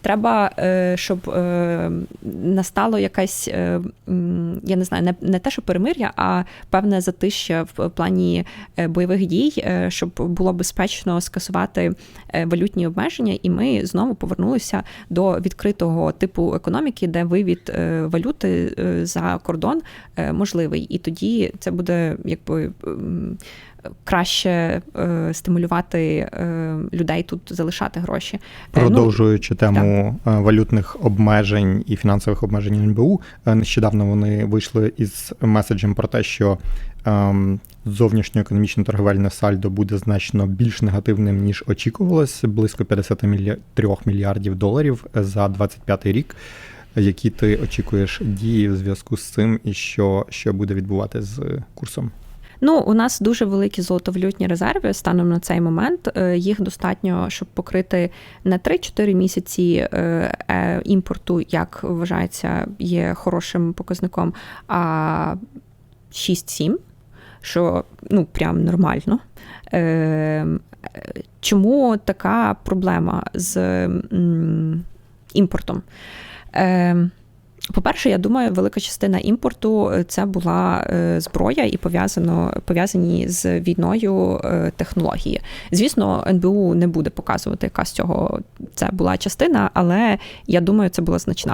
Треба, е, щоб е, настало якась, е, я не знаю, не, те, що перемир'я, а певне затища в плані бойових дій, щоб було безпечно скасувати валютні обмеження, і ми знову повернулися до відкритого типу економіки, де вивід валюти за кордон можливий. І тоді це буде якби. Краще е, стимулювати е, людей тут залишати гроші. Е, ну, Продовжуючи тему е, валютних обмежень і фінансових обмежень НБУ, е, нещодавно вони вийшли із меседжем про те, що ем, зовнішньоекономічне торговельне сальдо буде значно більш негативним, ніж очікувалось, близько 53 мільярдів доларів за 25 рік. Які ти очікуєш дії в зв'язку з цим, і що, що буде відбувати з курсом? Ну, у нас дуже великі золотовалютні резерви станом на цей момент. Е, Їх достатньо, щоб покрити не 3-4 місяці е, е, імпорту, як вважається, є хорошим показником, а 6-7, що ну прям нормально. Чому така проблема з імпортом? По-перше, я думаю, велика частина імпорту е, це була е, зброя і пов'язано пов'язані з війною е, технології. Звісно, НБУ не буде показувати, яка з цього це була частина, але я думаю, це була значна.